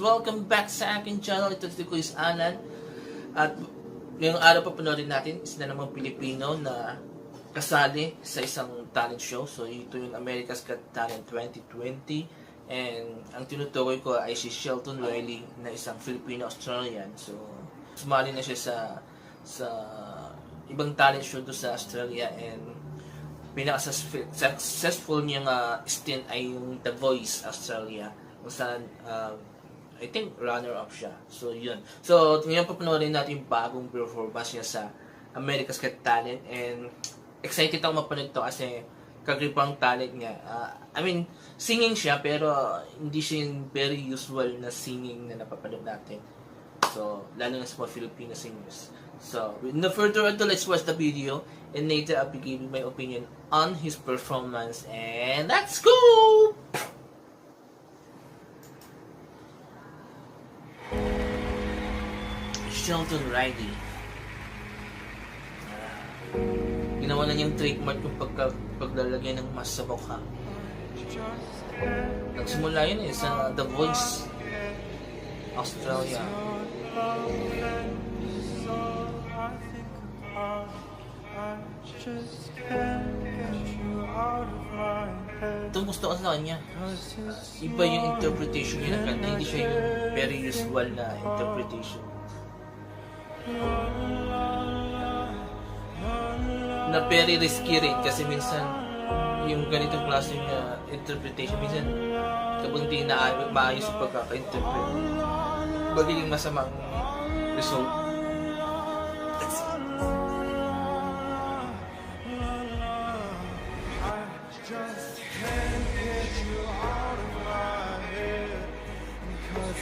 welcome back sa aking channel. Ito si Kuis Alan. At ngayong araw pa panorin natin is na namang Pilipino na kasali sa isang talent show. So ito yung America's Got Talent 2020. And ang tinutukoy ko ay si Shelton Riley na isang Filipino-Australian. So sumali na siya sa sa ibang talent show doon sa Australia and pinaka-successful niyang uh, stint ay yung The Voice Australia kung saan um, I think runner-up siya. So, yun. So, ngayon papanoorin natin yung bagong performance niya sa America's Got Talent and excited ako mapanood to kasi kagripang talent niya. Uh, I mean, singing siya pero hindi siya yung very usual na singing na napapanood natin. So, lalo na sa mga Filipino singers. So, with no further ado, let's watch the video and later I'll be giving my opinion on his performance and let's go! Shelton Riley. Ginawa na niyang trademark yung pagka, paglalagay ng mas sa mukha. Nagsimula yun eh sa The Voice Australia. Ito gusto ko sa kanya. Iba yung interpretation niya ng kanta. Hindi siya yung very usual na interpretation. Na very risky rin kasi minsan yung ganitong klase niya interpretation minsan kapag hindi na maayos yung pagkaka-interpret magiging masamang result.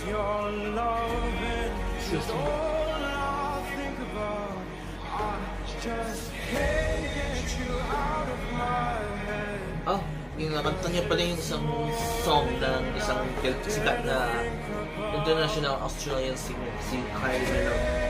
Your loving Excuse me. Oh, yung nakanta niya pala yung isang song ng isang sikat na international Australian singer, si Kylie Minogue.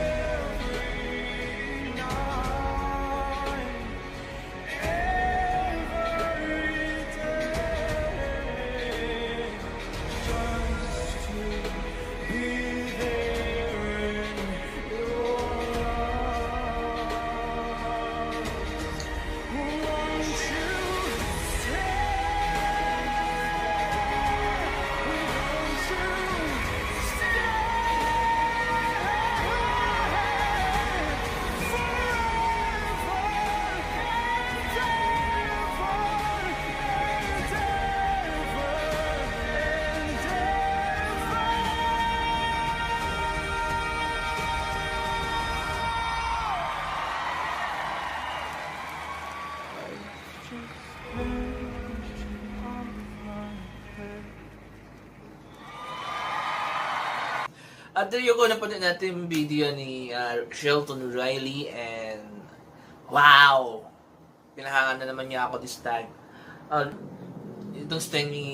At there you napanood natin yung video ni uh, Shelton Riley and wow! Pinahangan na naman niya ako this time. Uh, itong style ni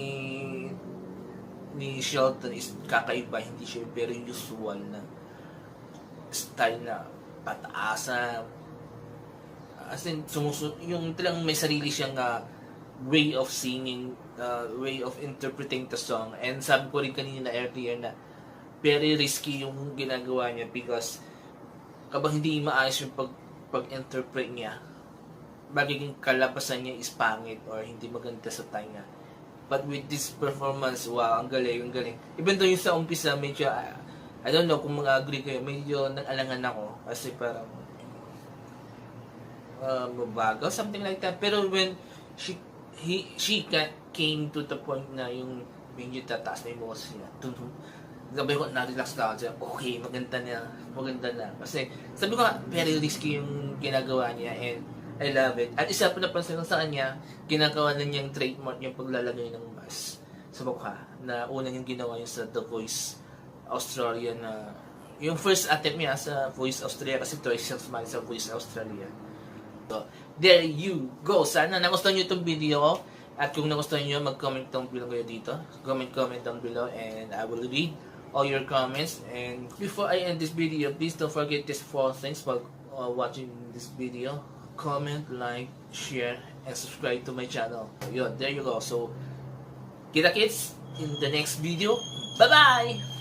ni Shelton is kakaiba, hindi siya very usual na style na pataasan. As in, sumusunod, yung talagang may sarili siyang uh, way of singing, uh, way of interpreting the song. And sabi ko rin kanina earlier na very risky yung ginagawa niya because kapag hindi maayos yung pag, pag-interpret niya, magiging kalabasan niya is pangit or hindi maganda sa tainga. But with this performance, wow, ang galing, ang galing. Even though yung sa umpisa, medyo, ah, I don't know kung mag-agree kayo, medyo nag-alangan ako kasi parang uh, mabagal, something like that. Pero when she he she ca- came to the point na yung medyo tataas na yung boses niya. Sabi ko, na-relax na ako siya. Okay, maganda na, maganda na. Kasi, sabi ko nga, very risky yung ginagawa niya and I love it. At isa pa napansin ko sa kanya, ginagawa na niyang trademark yung paglalagay ng mask sa mukha na una niyang ginawa yung sa The Voice Australia na yung first attempt niya sa Voice Australia kasi twice siyang sumali sa Voice Australia. So, there you go. Sana nagustuhan nyo itong video ko. At kung nagustuhan nyo, mag-comment down below kayo dito. Comment, comment down below and I will read all your comments. And before I end this video, please don't forget these four things while uh, watching this video. Comment, like, share, and subscribe to my channel. Yun, there you go. So, kita kids in the next video. Bye-bye!